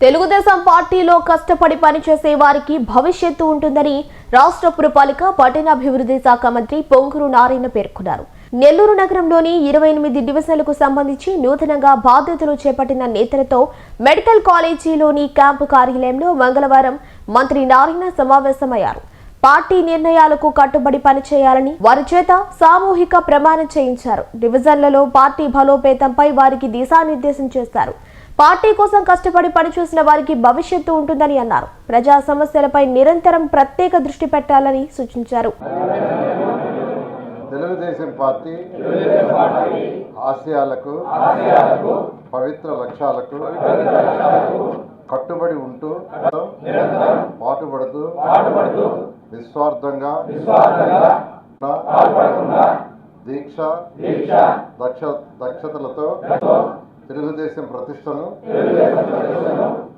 తెలుగుదేశం పార్టీలో కష్టపడి పనిచేసే వారికి భవిష్యత్తు ఉంటుందని రాష్ట్ర పురపాలిక పట్టణాభివృద్ధి శాఖ మంత్రి పొంగురు నారాయణ పేర్కొన్నారు. నెల్లూరు నగరంలోని ఇరవై ఎనిమిది డివిజన్లకు సంబంధించి నూతనంగా బాధ్యతలు చేపట్టిన నేతలతో మెడికల్ కాలేజీలోని క్యాంపు కార్యాలయంలో మంగళవారం మంత్రి నారాయణ సమావేశమయ్యారు. పార్టీ నిర్ణయాలకు కట్టుబడి పనిచేయాలని వారి చేత సామూహిక ప్రమాణం చేయించారు. డివిజన్లలో పార్టీ బలోపేతంపై వారికి దిశానిర్దేశం చేశారు. పార్టీ కోసం కష్టపడి పనిచేసిన వారికి భవిష్యత్తు ఉంటుందని అన్నారు. ప్రజా సమస్యలపై నిరంతరం ప్రత్యేక దృష్టి పెట్టాలని సూచించారు. తెలుగుదేశం పార్టీ ఆశయాలకు పవిత్ర లక్ష్యాలకు కట్టుబడి ఉంటూ పాటుపడుతూ నిస్వార్థంగా దీక్ష దక్ష దక్షతలతో తెలుగుదేశం ప్రతిష్టను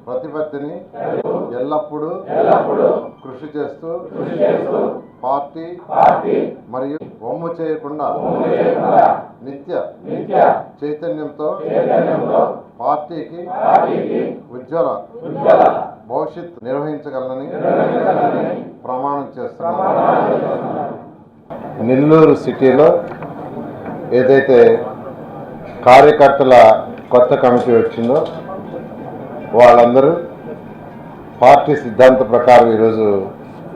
ప్రతిపత్తిని ఎల్లప్పుడూ కృషి చేస్తూ పార్టీ మరియు వమ్ము చేయకుండా నిత్య చైతన్యంతో పార్టీకి ఉజ్వల భవిష్యత్ నిర్వహించగలనని ప్రమాణం చేస్తున్నాను నెల్లూరు సిటీలో ఏదైతే కార్యకర్తల కొత్త కమిటీ వచ్చిందో వాళ్ళందరూ పార్టీ సిద్ధాంత ప్రకారం ఈరోజు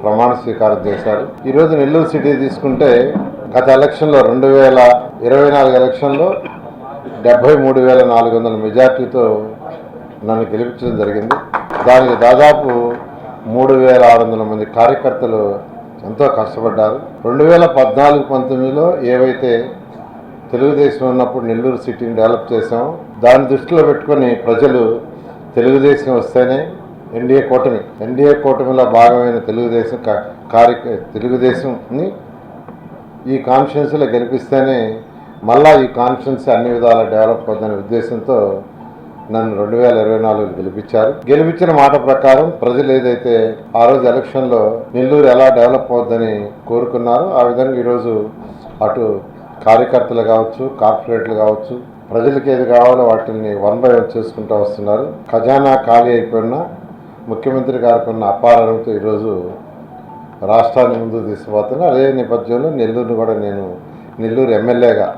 ప్రమాణ స్వీకారం చేశారు. ఈరోజు నెల్లూరు సిటీ తీసుకుంటే గత ఎలక్షన్లో రెండు వేల ఇరవై నాలుగు ఎలక్షన్లో డెబ్బై మూడు వేల నాలుగు వందల మెజార్టీతో నన్ను గెలిపించడం జరిగింది. దానికి దాదాపు మూడు వేల ఆరు వందల మంది కార్యకర్తలు ఎంతో కష్టపడ్డారు. రెండు వేల పద్నాలుగు పంతొమ్మిదిలో ఏవైతే తెలుగుదేశం ఉన్నప్పుడు నెల్లూరు సిటీని డెవలప్ చేసాం దాన్ని దృష్టిలో పెట్టుకొని ప్రజలు తెలుగుదేశం వస్తేనే ఎన్డీఏ కూటమి. ఎన్డీఏ కూటమిలో భాగమైన తెలుగుదేశం కా- కార్య తెలుగుదేశంని ఈ కాన్ఫరెన్స్లో గెలిపిస్తేనే మళ్ళా ఈ కాన్ఫరెన్స్ అన్ని విధాల డెవలప్ అవుతుందనే ఉద్దేశంతో నన్ను రెండు వేల ఇరవై నాలుగు గెలిపించారు. గెలిపించిన మాట ప్రకారం ప్రజలు ఏదైతే ఆ రోజు ఎలక్షన్లో నెల్లూరు ఎలా డెవలప్ అవుద్దని కోరుకున్నారో ఆ విధంగా ఈరోజు అటు కార్యకర్తలు కావచ్చు కార్పొరేట్లు కావచ్చు ప్రజలకు ఏది కావాలో వాటిని వన్ బై వన్ చేసుకుంటూ వస్తున్నారు. ఖజానా ఖాళీ అయిపోయినా ముఖ్యమంత్రి గారికి ఉన్న అపారణంతో ఈరోజు రాష్ట్రాన్ని ముందుకు తీసుకుపోతున్నా అదే నేపథ్యంలో నెల్లూరుని కూడా నేను నెల్లూరు ఎమ్మెల్యేగా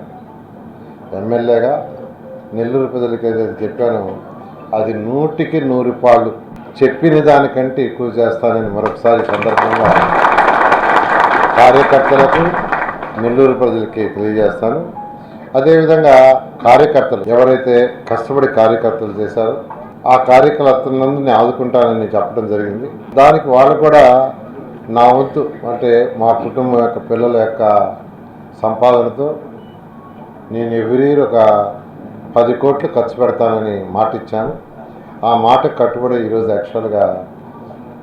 ఎమ్మెల్యేగా నెల్లూరు ప్రజలకు ఏదైతే చెప్పానో అది నూటికి నూరు పాళ్ళు చెప్పిన దానికంటే ఎక్కువ చేస్తానని మరొకసారి సందర్భంగా కార్యకర్తలకు నెల్లూరు ప్రజలకి తెలియజేస్తాను. అదేవిధంగా కార్యకర్తలు ఎవరైతే కష్టపడి కార్యకర్తలు చేశారో ఆ కార్యకర్తలందరినీ ఆదుకుంటానని చెప్పడం జరిగింది. దానికి వాళ్ళు కూడా నా వంతు అంటే మా కుటుంబం యొక్క పిల్లల యొక్క సంపాదనతో నేను ఎవరీ ఒక పది కోట్లు ఖర్చు పెడతానని మాట ఇచ్చాను. ఆ మాటకు కట్టుబడి ఈరోజు యాక్చువల్గా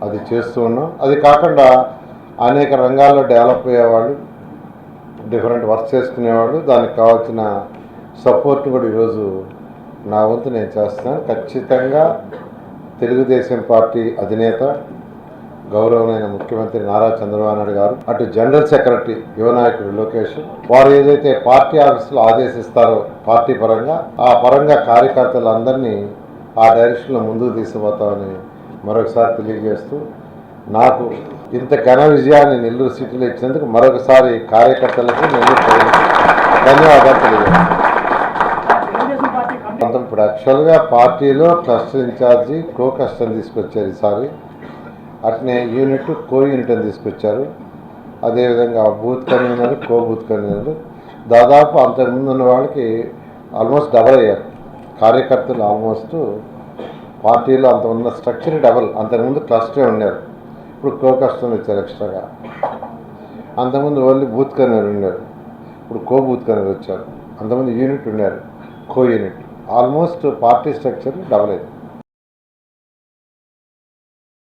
అది చేస్తూ ఉన్నాం. అది కాకుండా అనేక రంగాల్లో డెవలప్ అయ్యేవాళ్ళు డిఫరెంట్ వర్క్ చేసుకునేవాడు. దానికి కావాల్సిన సపోర్ట్ కూడా ఈరోజు నా వంతు నేను చేస్తున్నాను. ఖచ్చితంగా తెలుగుదేశం పార్టీ అధినేత గౌరవమైన ముఖ్యమంత్రి నారా చంద్రబాబు నాయుడు గారు అటు జనరల్ సెక్రటరీ యువనాయకుడు లోకేష్ వారు ఏదైతే పార్టీ ఆఫీసులో ఆదేశిస్తారో పార్టీ పరంగా ఆ పరంగా కార్యకర్తలందరినీ ఆ డైరెక్షన్లో ముందుకు తీసుకుపోతామని మరొకసారి తెలియజేస్తూ నాకు ఇంత ఘన విజయాన్ని నెల్లూరు సిటీలో ఇచ్చినందుకు మరొకసారి కార్యకర్తలకు నెల్లూరు ధన్యవాదాలు తెలియజేస్తాను కొంత ఇప్పుడు యాక్చువల్గా పార్టీలో క్లస్టర్ ఇన్ఛార్జి కో క్లస్టర్ తీసుకొచ్చారు ఈసారి. అట్నే యూనిట్ కో యూనిట్ అని తీసుకొచ్చారు అదేవిధంగా booth convener co booth convener దాదాపు అంతకుముందు ఉన్న వాళ్ళకి ఆల్మోస్ట్ డబల్ అయ్యారు. కార్యకర్తలు ఆల్మోస్ట్ పార్టీలో అంత ఉన్న స్ట్రక్చర్ డబల్ అంతకుముందు క్లస్టరే ఉన్నారు ఇప్పుడు కో వచ్చారు ఎక్స్ట్రాగా. అంతకుముందు ఓన్లీ బూత్ కన్వీనర్ ఉన్నారు. ఇప్పుడు కో బూత్ కన్వీనర్ వచ్చారు. అంతకుముందు యూనిట్ ఉన్నారు. Co unit. Almost party structure double అయింది.